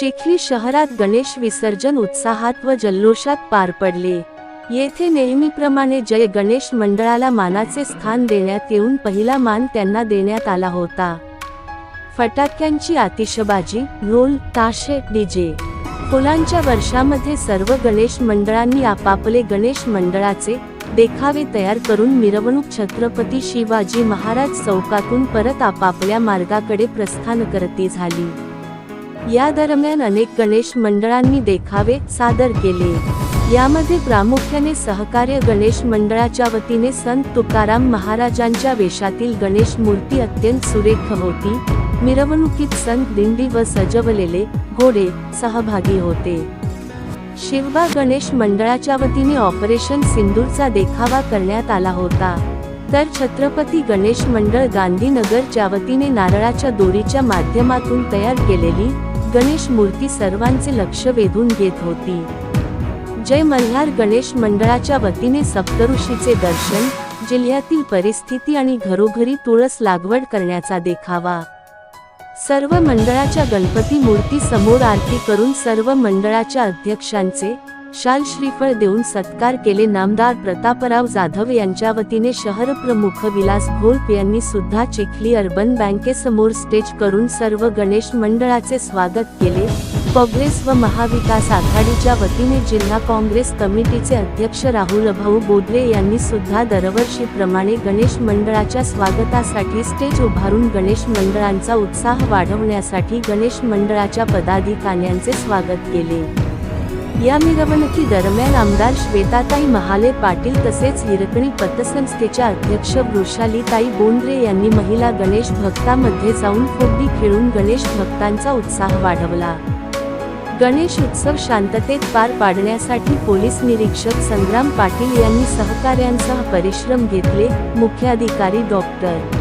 चिखली शहरात गणेश विसर्जन उत्साहात व जल्लोषात पार पडले. येथे नेहमीप्रमाणे जय गणेश मंडळाला मानाचे स्थान देण्यात येऊन पहिला मान त्यांना देण्यात आला होता. फटाक्यांची आतिषबाजी ढोल ताशे डीजे. फुलांच्या वर्षामध्ये सर्व गणेश मंडळांनी आपापले गणेश मंडळाचे देखावे तयार करून मिरवणूक छत्रपती शिवाजी महाराज चौकातून परत आपापल्या मार्गाकडे प्रस्थान करती झाली. या दरम्यान अनेक गणेश मंडळांनी देखावे सादर केले. यामध्ये प्रामुख्याने सहकार्य गणेश मंडळाच्या वतीने संत तुकाराम महाराजांच्या वेशातील गणेश मूर्ती अत्यंत सुरेख होती. मिरवणुकीत संत दिंडी व सजवलेले घोडे सहभागी होते. शिवबा गणेश मंडळाच्या वतीने ऑपरेशन सिंदूरचा देखावा करण्यात आला होता. तर छत्रपती गणेश मंडळ गांधीनगरच्या वतीने नारळाच्या दोरीच्या माध्यमातून तयार केलेली गणेश मूर्ती सर्वांचे लक्ष वेधून घेत होती. जय मल्हार गणेश मंडळाच्या वतीने सप्तऋषीचे दर्शन जिल्ह्यातील परिस्थिती आणि घरोघरी तुळस लागवड करण्याचा देखावा. सर्व मंडळाच्या गणपती मूर्ती समोर आरती करून सर्व मंडळाच्या अध्यक्षांचे शाल श्रीफळ देऊन सत्कार केले. नामदार प्रतापराव जाधव यांच्या वतीने शहर प्रमुख विलास घोळप यांनी सुद्धा चिखली अर्बन बँकेसमोर स्टेज करून सर्व गणेश मंडळाचे स्वागत केले. काँग्रेस व महाविकास आघाडीच्या वतीने जिल्हा काँग्रेस कमिटीचे अध्यक्ष राहुल भाऊ बोधरे यांनी सुद्धा दरवर्षीप्रमाणे गणेश मंडळाच्या स्वागतासाठी स्टेज उभारून गणेश मंडळांचा उत्साह वाढवण्यासाठी गणेश मंडळाच्या पदाधिकाऱ्यांचे स्वागत केले. या मिरवणुकी दरम्यान आमदार श्वेताताई महाले पाटील तसेच हिरकणी पतसंस्थेच्या अध्यक्ष वृषालीताई बोंद्रे यांनी महिला गणेश भक्तामध्ये जाऊन फुगडी खेळून गणेश भक्तांचा उत्साह वाढवला. गणेश उत्सव शांततेत पार पाडण्यासाठी पोलीस निरीक्षक संग्राम पाटील यांनी सहकाऱ्यांसह परिश्रम घेतले मुख्याधिकारी डॉक्टर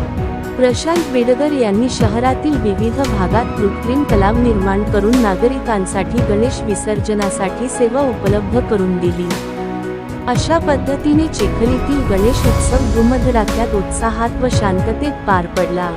प्रशांत बेडगर यांनी शहरातील विविध भागात कृत्रिम तलाव निर्माण करून नागरिकांसाठी गणेश विसर्जनासाठी सेवा उपलब्ध करून दिली. अशा पद्धतीने चिखलीतील गणेश उत्सव धुमधडाक्यात उत्साहात व शांततेत पार पडला.